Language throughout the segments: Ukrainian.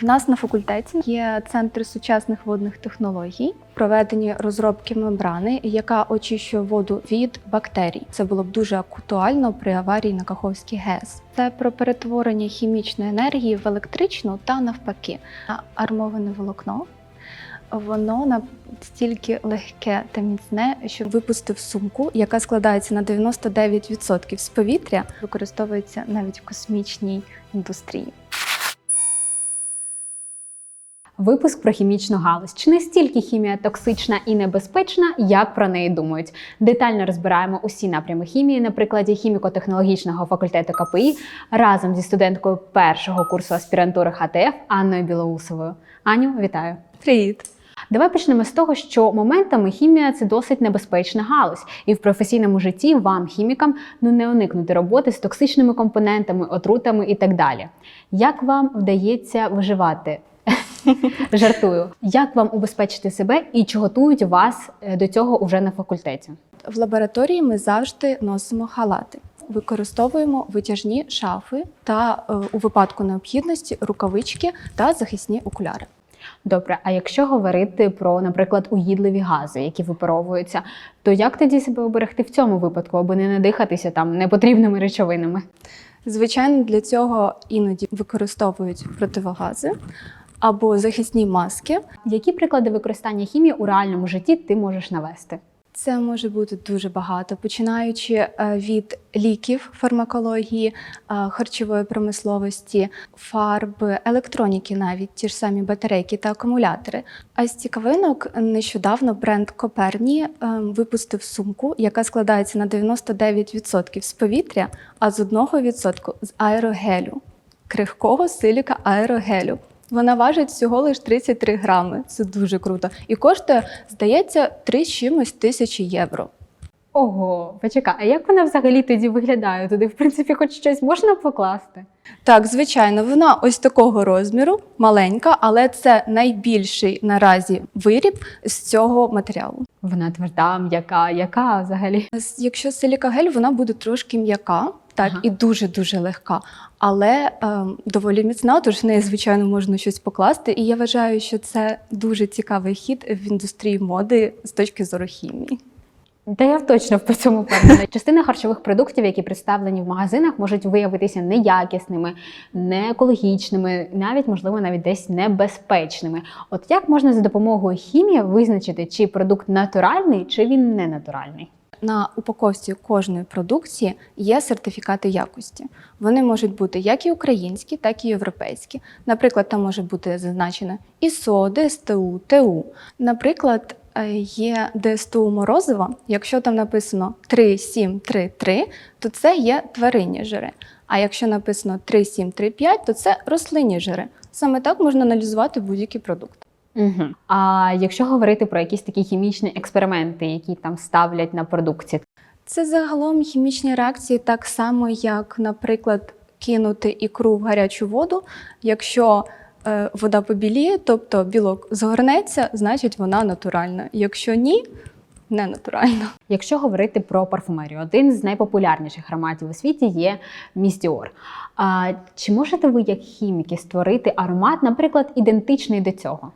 В нас на факультеті є центр сучасних водних технологій, проведені розробки мембрани, яка очищує воду від бактерій. Це було б дуже актуально при аварії на Каховській ГЕС. Це про перетворення хімічної енергії в електричну та навпаки. Армоване волокно. Воно настільки легке та міцне, що випустив сумку, яка складається на 99% з повітря, використовується навіть в космічній індустрії. Випуск про хімічну галузь. Чи настільки хімія токсична і небезпечна, як про неї думають? Детально розбираємо усі напрями хімії на прикладі хіміко-технологічного факультету КПІ разом зі студенткою першого курсу аспірантури ХТФ Анною Білоусовою. Аню, вітаю! Привіт! Давай почнемо з того, що моментами хімія це досить небезпечна галузь, і в професійному житті вам, хімікам, ну не уникнути роботи з токсичними компонентами, отрутами і так далі. Як вам вдається виживати? Жартую, як вам убезпечити себе і чи готують вас е, до цього уже на факультеті? В лабораторії ми завжди носимо халати. Використовуємо витяжні шафи та е, у випадку необхідності рукавички та захисні окуляри. Добре, а якщо говорити про, наприклад, уїдливі гази, які випаровуються, то як тоді себе оберегти в цьому випадку, аби не надихатися там непотрібними речовинами? Звичайно, для цього іноді використовують противогази або захисні маски. Які приклади використання хімії у реальному житті ти можеш навести? Це може бути дуже багато, починаючи е, від ліків, фармакології, е, харчової промисловості, фарби, електроніки, навіть ті ж самі батарейки та акумулятори. А з цікавинок нещодавно бренд Коперні е, випустив сумку, яка складається на 99% з повітря, а з 1% з аерогелю, крихкого силіка аерогелю. Вона важить всього лише 33 грами. Це дуже круто. І коштує, здається, 3 чимось тисячі євро. Ого, почекай, а як вона взагалі тоді виглядає? Туди, в принципі, хоч щось можна покласти? Так, звичайно, вона ось такого розміру, маленька, але це найбільший наразі виріб з цього матеріалу. Вона тверда, м'яка, яка взагалі? Якщо силікагель, вона буде трошки м'яка, так Ага. і дуже дуже легка, але ем, доволі міцна, тож в неї, звичайно, можна щось покласти. І я вважаю, що це дуже цікавий хід в індустрії моди з точки зору хімії. Та я точно в цьому впевнена. Частина харчових продуктів, які представлені в магазинах, можуть виявитися неякісними, не екологічними, навіть можливо навіть десь небезпечними. От як можна за допомогою хімії визначити, чи продукт натуральний, чи він не натуральний? На упаковці кожної продукції є сертифікати якості. Вони можуть бути як і українські, так і європейські. Наприклад, там може бути зазначено ІСО, ДСТУ, ТУ. Наприклад, е, є ДСТУ морозиво. Якщо там написано 3733, то це є тваринні жири. А якщо написано 3735, то це рослинні жири. Саме так можна аналізувати будь-який продукт. Угу. А якщо говорити про якісь такі хімічні експерименти, які там ставлять на продукції, Це загалом хімічні реакції, так само, як, наприклад, кинути ікру в гарячу воду. Якщо е, вода побіліє, тобто білок згорнеться, значить вона натуральна. Якщо ні, не натуральна. Якщо говорити про парфумерію, один з найпопулярніших ароматів у світі є містіор. А чи можете ви, як хіміки, створити аромат, наприклад, ідентичний до цього?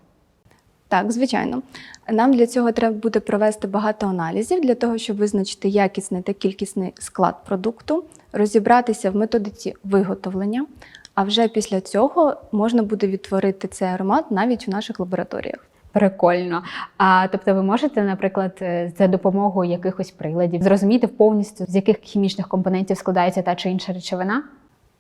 Так, звичайно. Нам для цього треба буде провести багато аналізів для того, щоб визначити якісний та кількісний склад продукту, розібратися в методиці виготовлення. А вже після цього можна буде відтворити цей аромат навіть у наших лабораторіях. Прикольно. А тобто, ви можете, наприклад, е, за допомогою якихось приладів зрозуміти повністю, з яких хімічних компонентів складається та чи інша речовина?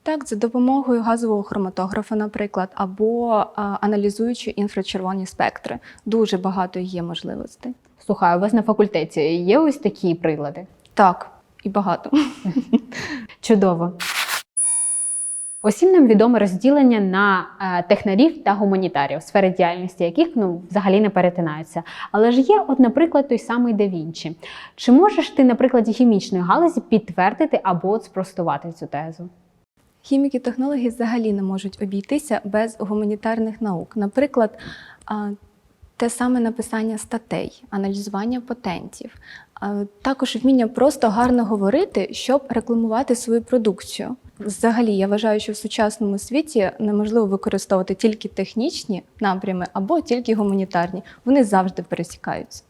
Так, за допомогою газового хроматографа, наприклад, або а, аналізуючи інфрачервоні спектри. Дуже багато є можливостей. Слухай, у вас на факультеті є ось такі прилади? Так, і багато. Чудово. Усім нам відоме розділення на е, технарів та гуманітарів, сфери діяльності яких ну взагалі не перетинаються. Але ж є, от, наприклад, той самий Да Вінчі. Чи можеш ти на прикладі хімічної галузі підтвердити або от спростувати цю тезу? Хіміки-технологи взагалі не можуть обійтися без гуманітарних наук. Наприклад, те саме написання статей, аналізування патентів, також вміння просто гарно говорити, щоб рекламувати свою продукцію. Взагалі, я вважаю, що в сучасному світі неможливо використовувати тільки технічні напрями або тільки гуманітарні. Вони завжди пересікаються.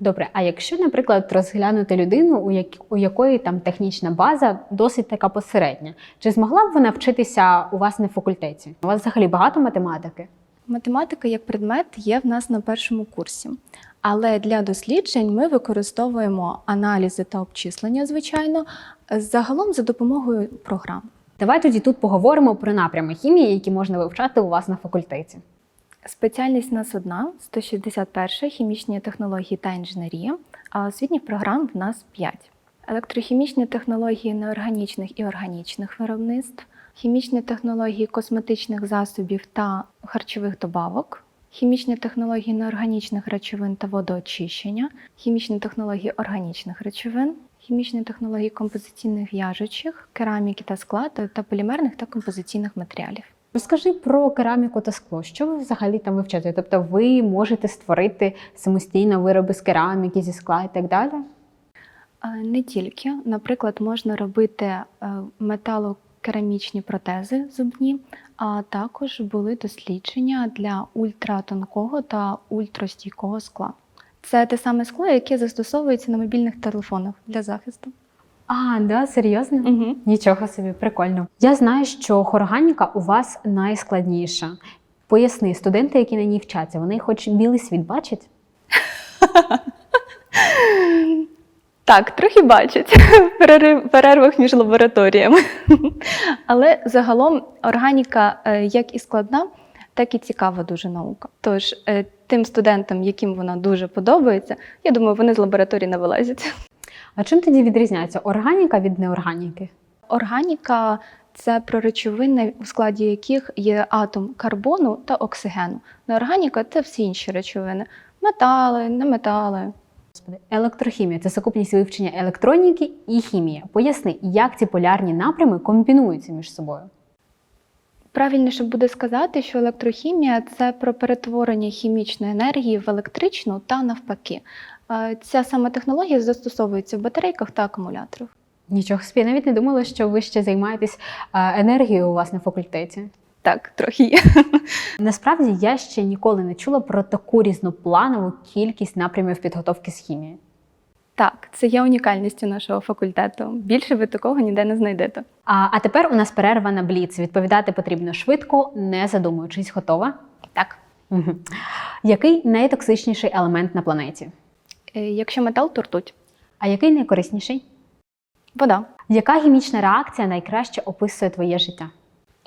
Добре, а якщо, наприклад, розглянути людину, у, як... у якої там технічна база досить така посередня, чи змогла б вона вчитися у вас на факультеті? У вас взагалі багато математики? Математика як предмет є в нас на першому курсі. Але для досліджень ми використовуємо аналізи та обчислення, звичайно, загалом за допомогою програм. Давай тоді тут поговоримо про напрями хімії, які можна вивчати у вас на факультеті. Спеціальність нас одна 161 хімічні технології та інженерія, а освітніх програм в нас 5. Електрохімічні технології неорганічних і органічних виробництв, хімічні технології косметичних засобів та харчових добавок, хімічні технології неорганічних речовин та водоочищення, хімічні технології органічних речовин, хімічні технології композиційних в'яжучих, кераміки та скла та та полімерних та композиційних матеріалів. Розкажи про кераміку та скло. Що ви взагалі там вивчаєте? Тобто ви можете створити самостійно вироби з кераміки, зі скла і так далі? Не тільки, наприклад, можна робити е, металокерамічні протези зубні, а також були дослідження для ультратонкого та ультрастійкого скла. Це те саме скло, яке застосовується на мобільних телефонах для захисту. А, да, серйозно? Угу. Нічого собі, прикольно. Я знаю, що хорганіка у вас найскладніша. Поясни, студенти, які на ній вчаться, вони хоч білий світ бачать? Так, трохи бачать в перервах між лабораторіями. Але загалом органіка е, як і складна, так і цікава дуже наука. Тож е, тим студентам, яким вона дуже подобається, я думаю, вони з лабораторії не вилазять. А чим тоді відрізняється органіка від неорганіки? Органіка це про речовини, у складі яких є атом карбону та оксигену. Неорганіка це всі інші речовини: метали, неметали. Господи, електрохімія це сукупність вивчення електроніки і хімії. Поясни, як ці полярні напрями комбінуються між собою. Правильніше буде сказати, що електрохімія це про перетворення хімічної енергії в електричну та навпаки. Ця саме технологія застосовується в батарейках та акумуляторах. Нічого собі, навіть не думала, що ви ще займаєтесь енергією у вас на факультеті. Так, трохи є. Насправді я ще ніколи не чула про таку різнопланову кількість напрямів підготовки з хімії. Так, це є унікальністю нашого факультету. Більше ви такого ніде не знайдете. А, а тепер у нас перерва на бліц. Відповідати потрібно швидко, не задумуючись. Готова? Так, Угу. Який найтоксичніший елемент на планеті? Е, якщо метал, то ртуть. А який найкорисніший? Вода, Яка хімічна реакція найкраще описує твоє життя?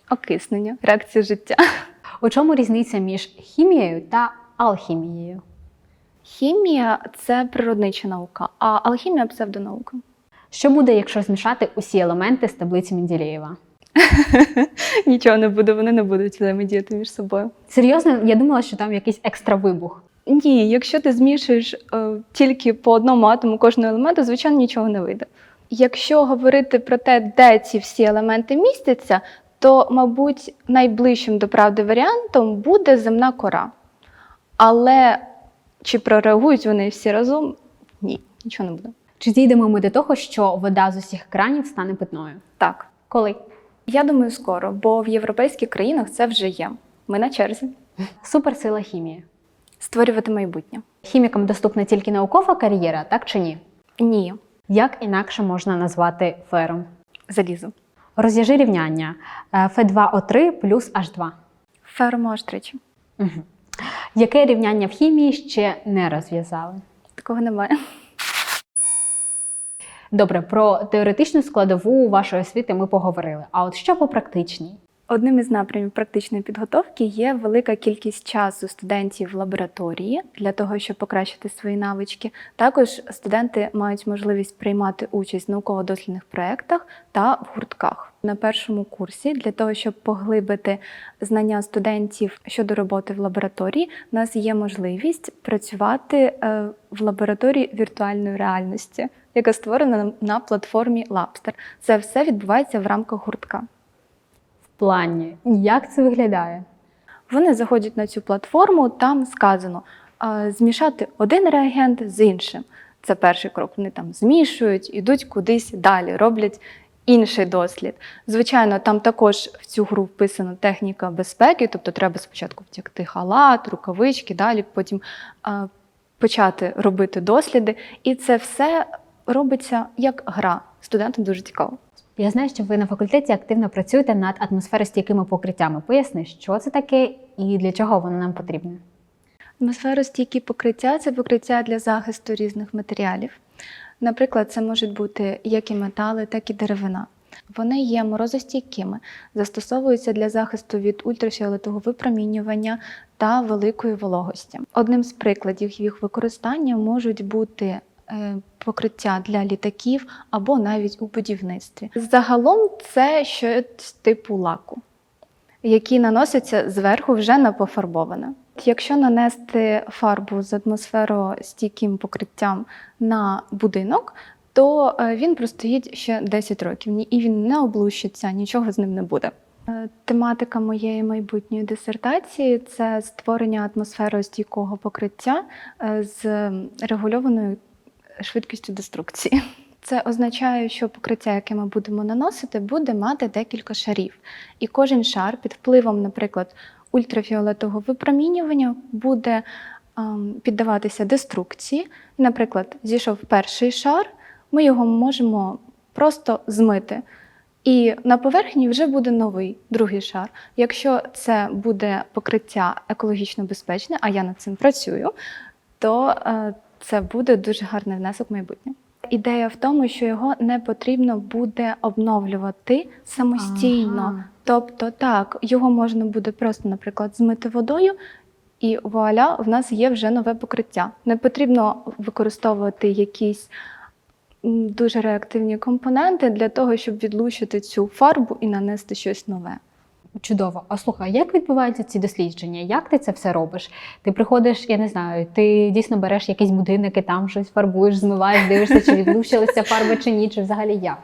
окиснення, реакція життя. У чому різниця між хімією та алхімією? Хімія це природнича наука, а алхімія псевдонаука. Що буде, якщо змішати усі елементи з таблиці Менделєєва? Нічого не буде, вони не будуть взаємодіяти між собою. Серйозно, я думала, що там якийсь екстра вибух. Ні, якщо ти змішуєш е, тільки по одному атому кожного елементу, звичайно, нічого не вийде. Якщо говорити про те, де ці всі елементи містяться, то, мабуть, найближчим до правди варіантом буде земна кора. Але чи прореагують вони всі разом? Ні, нічого не буде. Чи дійдемо ми до того, що вода з усіх кранів стане питною? Так, Коли? я думаю, скоро, бо в європейських країнах це вже є. Ми на черзі. Суперсила хімії. Створювати майбутнє. Хімікам доступна тільки наукова кар'єра, так чи ні? Ні, Як інакше можна назвати фером? залізо. Розв'яжи рівняння Ф2О3 плюс H2. Фермо. Угу. Яке рівняння в хімії ще не розв'язали? Такого немає. Добре, про теоретичну складову вашої освіти ми поговорили. А от що по практичній? Одним із напрямів практичної підготовки є велика кількість часу студентів в лабораторії для того, щоб покращити свої навички. Також студенти мають можливість приймати участь в науково-дослідних проєктах та в гуртках. На першому курсі для того, щоб поглибити знання студентів щодо роботи в лабораторії, у нас є можливість працювати е, в лабораторії віртуальної реальності, яка створена на- на платформі Labster. Це все відбувається в рамках гуртка. Плані, як це виглядає? Вони заходять на цю платформу, там сказано змішати один реагент з іншим. Це перший крок. Вони там змішують, ідуть кудись далі, роблять інший дослід. Звичайно, там також в цю гру вписана техніка безпеки, тобто треба спочатку втягти халат, рукавички, далі потім а, почати робити досліди. І це все робиться як гра. Студентам дуже цікаво. Я знаю, що ви на факультеті активно працюєте над атмосферостійкими покриттями. Поясни, що це таке і для чого воно нам потрібне? Атмосферостійкі покриття це покриття для захисту різних матеріалів. Наприклад, це можуть бути як і метали, так і деревина. Вони є морозостійкими, застосовуються для захисту від ультрафіолетового випромінювання та великої вологості. Одним з прикладів їх використання можуть бути покриття для літаків або навіть у будівництві. Загалом це щось типу лаку, який наноситься зверху вже на пофарбоване. Якщо нанести фарбу з атмосферостійким покриттям на будинок, то е, він простоїть ще 10 років і він не облущиться, нічого з ним не буде. Е, Тематика моєї майбутньої дисертації це створення атмосферостійкого покриття е, з регульованою швидкістю деструкції. Це означає, що покриття, яке ми будемо наносити, буде мати декілька шарів. І кожен шар під впливом, наприклад, ультрафіолетового випромінювання буде ем, піддаватися деструкції. Наприклад, зійшов перший шар, ми його можемо просто змити. І на поверхні вже буде новий другий шар. Якщо це буде покриття екологічно безпечне, а я над цим працюю, то е, це буде дуже гарний внесок в майбутнє. Ідея в тому, що його не потрібно буде обновлювати самостійно. Ага. Тобто, так, його можна буде просто, наприклад, змити водою, і вуаля, в нас є вже нове покриття. Не потрібно використовувати якісь дуже реактивні компоненти для того, щоб відлучити цю фарбу і нанести щось нове. Чудово. А слухай, як відбуваються ці дослідження? Як ти це все робиш? Ти приходиш, я не знаю, ти дійсно береш якісь будинки, там щось фарбуєш, змиваєш, дивишся, чи відлучилися фарби чи ні, чи взагалі як?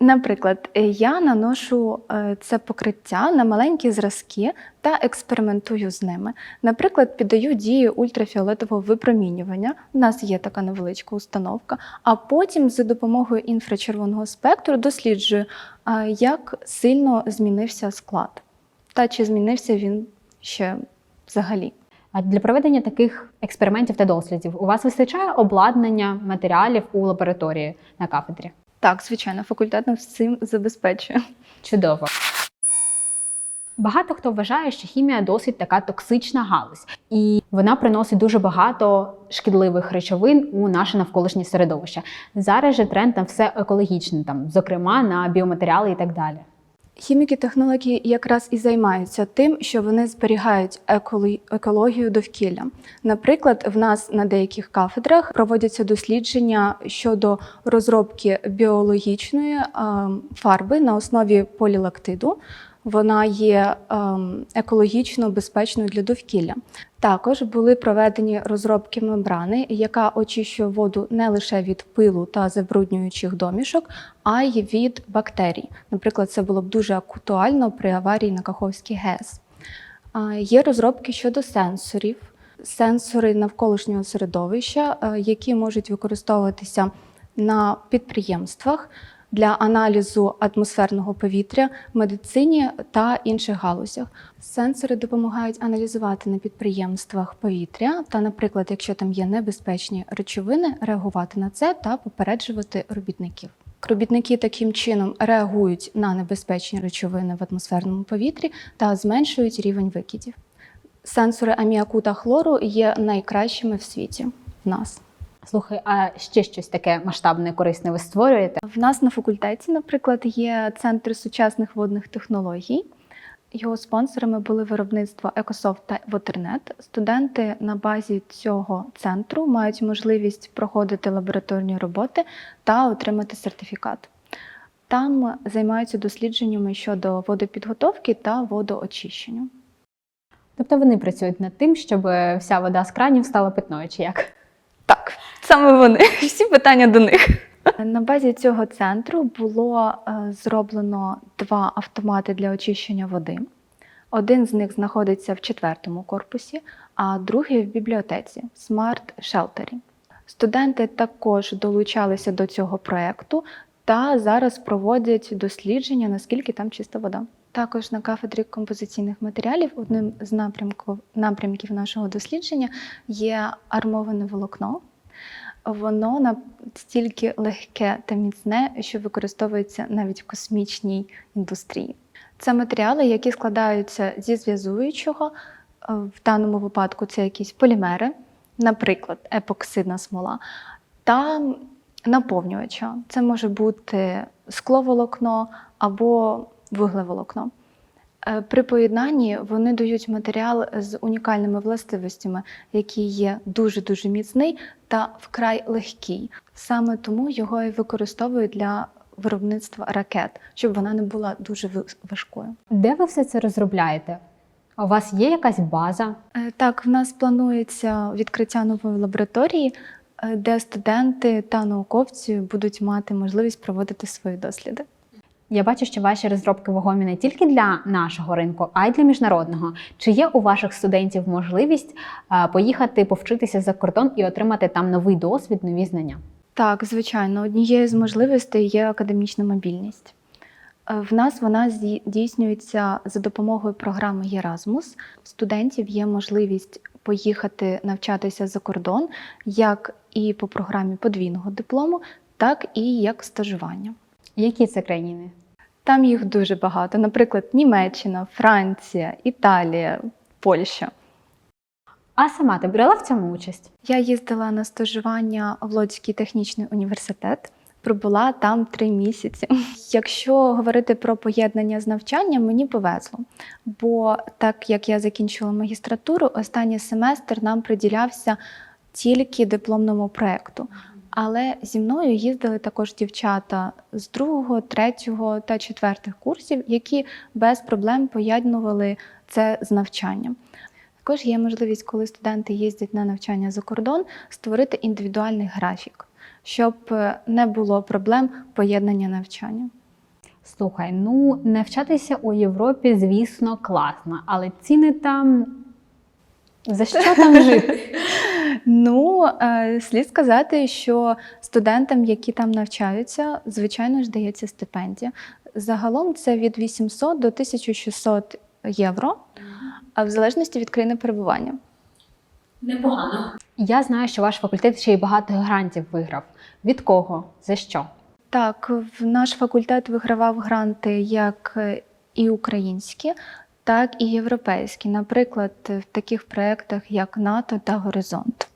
Наприклад, е, я наношу е, це покриття на маленькі зразки та експериментую з ними. Наприклад, піддаю дію ультрафіолетового випромінювання. У нас є така невеличка установка, а потім за допомогою інфрачервоного спектру досліджую, як сильно змінився склад, та чи змінився він ще взагалі. А для проведення таких експериментів та дослідів у вас вистачає обладнання матеріалів у лабораторії на кафедрі? Так, звичайно, факультет нас цим забезпечує. Чудово. Багато хто вважає, що хімія досить така токсична галузь, і вона приносить дуже багато шкідливих речовин у наше навколишнє середовище. Зараз же тренд на все екологічне, там, зокрема на біоматеріали і так далі. Хіміки технології якраз і займаються тим, що вони зберігають еколо- екологію довкілля. Наприклад, в нас на деяких кафедрах проводяться дослідження щодо розробки біологічної ем, фарби на основі полілактиду. Вона є ем, екологічно безпечною для довкілля. Також були проведені розробки мембрани, яка очищує воду не лише від пилу та забруднюючих домішок, а й від бактерій. Наприклад, це було б дуже актуально при аварії на Каховській ГЕС. Є розробки щодо сенсорів, сенсори навколишнього середовища, е, які можуть використовуватися на підприємствах для аналізу атмосферного повітря, медицині та інших галузях. Сенсори допомагають аналізувати на підприємствах повітря та, наприклад, якщо там є небезпечні речовини, реагувати на це та попереджувати робітників. Робітники таким чином реагують на небезпечні речовини в атмосферному повітрі та зменшують рівень викидів. Сенсори аміаку та хлору є найкращими в світі в нас. Слухай, а ще щось таке масштабне, корисне ви створюєте? В нас на факультеті, наприклад, є центр сучасних водних технологій. Його спонсорами були виробництва Екософт та Waternet. Студенти на базі цього центру мають можливість проходити лабораторні роботи та отримати сертифікат. Там займаються дослідженнями щодо водопідготовки та водоочищення. Тобто вони працюють над тим, щоб вся вода з кранів стала питною, чи як? Так, саме вони. Всі питання до них. На базі цього центру було е, зроблено два автомати для очищення води. Один з них знаходиться в четвертому корпусі, а другий в бібліотеці Sheltering. Студенти також долучалися до цього проєкту та зараз проводять дослідження, наскільки там чиста вода. Також на кафедрі композиційних матеріалів одним з напрямків, напрямків нашого дослідження є армоване волокно. Воно настільки легке та міцне, що використовується навіть в космічній індустрії. Це матеріали, які складаються зі зв'язуючого. В даному випадку це якісь полімери, наприклад, епоксидна смола, та наповнювача. Це може бути скловолокно або вуглеволокно. Е, При поєднанні вони дають матеріал з унікальними властивостями, який є дуже-дуже міцний та вкрай легкий. Саме тому його і використовують для виробництва ракет, щоб вона не була дуже важкою. Де ви все це розробляєте? У вас є якась база? Е, Так, в нас планується відкриття нової лабораторії, е, де студенти та науковці будуть мати можливість проводити свої досліди. Я бачу, що ваші розробки вагомі не тільки для нашого ринку, а й для міжнародного. Чи є у ваших студентів можливість е, поїхати повчитися за кордон і отримати там новий досвід, нові знання? Так, звичайно, однією з можливостей є академічна мобільність. Е, В нас вона здійснюється за допомогою програми. У студентів є можливість поїхати навчатися за кордон, як і по програмі подвійного диплому, так і як стажування. Які це країни? Там їх дуже багато, наприклад, Німеччина, Франція, Італія, Польща. А сама ти брала в цьому участь? Я їздила на стажування в Лодський технічний університет. Пробула там три місяці. Якщо говорити про поєднання з навчанням, мені повезло. Бо так як я закінчила магістратуру, останній семестр нам приділявся тільки дипломному проєкту. Але зі мною їздили також дівчата з другого, третього та четвертих курсів, які без проблем поєднували це з навчанням. Також є можливість, коли студенти їздять на навчання за кордон, створити індивідуальний графік, щоб е, не було проблем поєднання навчання. Слухай, ну навчатися у Європі, звісно, класно, але ціни там. За що там жити? Ну, е, слід сказати, що студентам, які там навчаються, звичайно ж дається стипендія. Загалом це від 800 до 1600 євро, а в залежності від країни перебування. Непогано. Я знаю, що ваш факультет ще й багато грантів виграв. Від кого? За що? Так, в наш факультет вигравав гранти як е, і українські, так і європейські. Наприклад, в таких проєктах, як НАТО та Горизонт.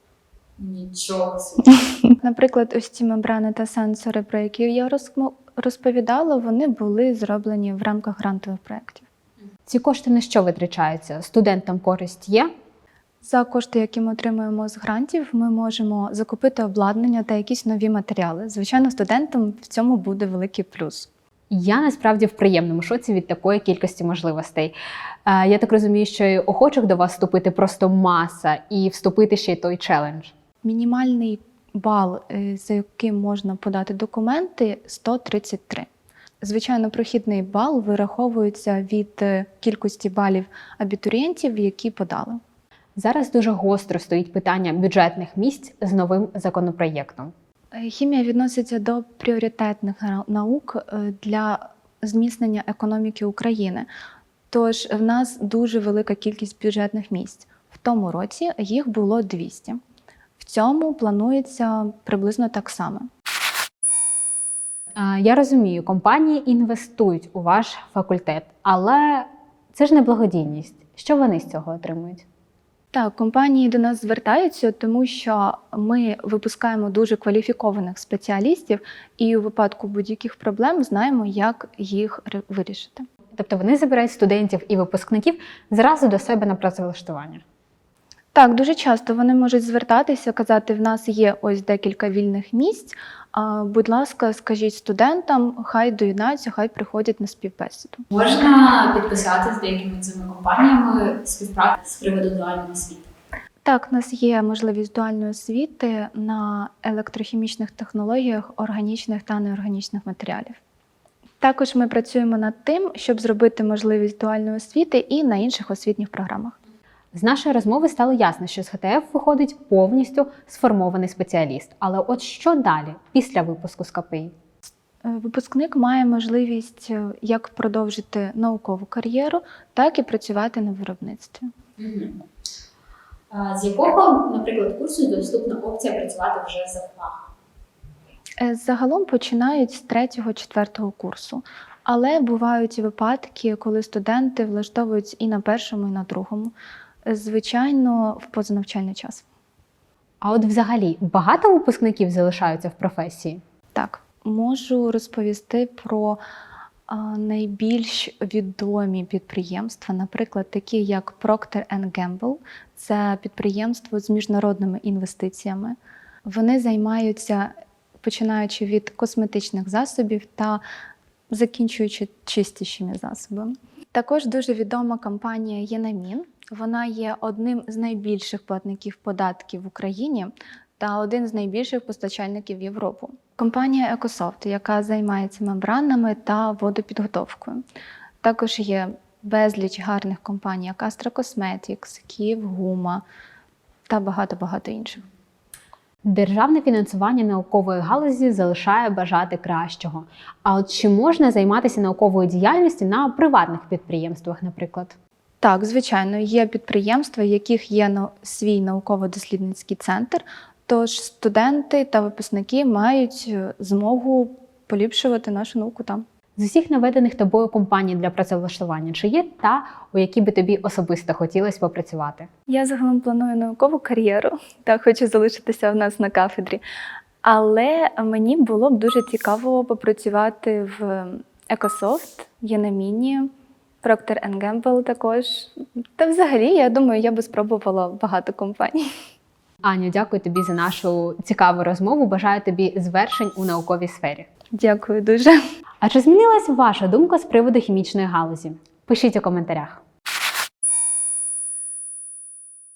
Нічого. Наприклад, ось ці мембрани та сенсори, про які я розповідала, вони були зроблені в рамках грантових проєктів. Ці кошти на що витрачаються? Студентам користь є? За кошти, які ми отримуємо з грантів, ми можемо закупити обладнання та якісь нові матеріали. Звичайно, студентам в цьому буде великий плюс. Я насправді в приємному шоці від такої кількості можливостей. Е, Я так розумію, що охочих до вас вступити просто маса і вступити ще й той челендж. Мінімальний бал, е, за яким можна подати документи, 133. Звичайно, прохідний бал вираховується від е, кількості балів абітурієнтів, які подали. Зараз дуже гостро стоїть питання бюджетних місць з новим законопроєктом. Е, Хімія відноситься до пріоритетних наук е, для зміцнення економіки України. Тож в нас дуже велика кількість бюджетних місць. В тому році їх було 200. В цьому планується приблизно так само. Я розумію, компанії інвестують у ваш факультет, але це ж не благодійність. Що вони з цього отримують? Так, компанії до нас звертаються, тому що ми випускаємо дуже кваліфікованих спеціалістів, і у випадку будь-яких проблем знаємо, як їх вирішити. Тобто вони забирають студентів і випускників зразу до себе на працевлаштування. Так, дуже часто вони можуть звертатися, казати: в нас є ось декілька вільних місць. А, будь ласка, скажіть студентам, хай доєднаються, хай приходять на співбесіду. Можна підписати з деякими цими компаніями співпрацю з приводу дуальної освіти. Так, у нас є можливість дуальної освіти на електрохімічних технологіях органічних та неорганічних матеріалів. Також ми працюємо над тим, щоб зробити можливість дуальної освіти і на інших освітніх програмах. З нашої розмови стало ясно, що з ГТФ виходить повністю сформований спеціаліст. Але от що далі після випуску з КПІ? Е, Випускник має можливість е, як продовжити наукову кар'єру, так і працювати на виробництві. З якого, наприклад, курсу доступна опція працювати вже за фахом? Е, Загалом починають з третього-четвертого курсу, але бувають і випадки, коли студенти влаштовуються і на першому, і на другому. Звичайно, в позанавчальний час. А от взагалі багато випускників залишаються в професії? Так, можу розповісти про найбільш відомі підприємства, наприклад, такі як Procter Gamble. Це підприємство з міжнародними інвестиціями. Вони займаються починаючи від косметичних засобів та закінчуючи чистішими засобами. Також дуже відома компанія Єнамін. Вона є одним з найбільших платників податків в Україні та один з найбільших постачальників в Європу. Компанія Ecosoft, яка займається мембранами та водопідготовкою. Також є безліч гарних компаній, як Astra Cosmetics, Київ Гума та багато-багато інших. Державне фінансування наукової галузі залишає бажати кращого. А от чи можна займатися науковою діяльністю на приватних підприємствах, наприклад? Так, звичайно, є підприємства, в яких є свій науково-дослідницький центр, тож студенти та випускники мають е, змогу поліпшувати нашу науку там. З усіх наведених тобою компаній для працевлаштування, чи є та, у якій би тобі особисто хотілося попрацювати? Я загалом планую наукову кар'єру та хочу залишитися в нас на кафедрі. Але мені було б дуже цікаво попрацювати в Ecosoft, Єнаміні, Procter Gamble також. Та взагалі, я думаю, я би спробувала багато компаній. Аню, дякую тобі за нашу цікаву розмову. Бажаю тобі звершень у науковій сфері. Дякую дуже. А чи змінилась ваша думка з приводу хімічної галузі? Пишіть у коментарях.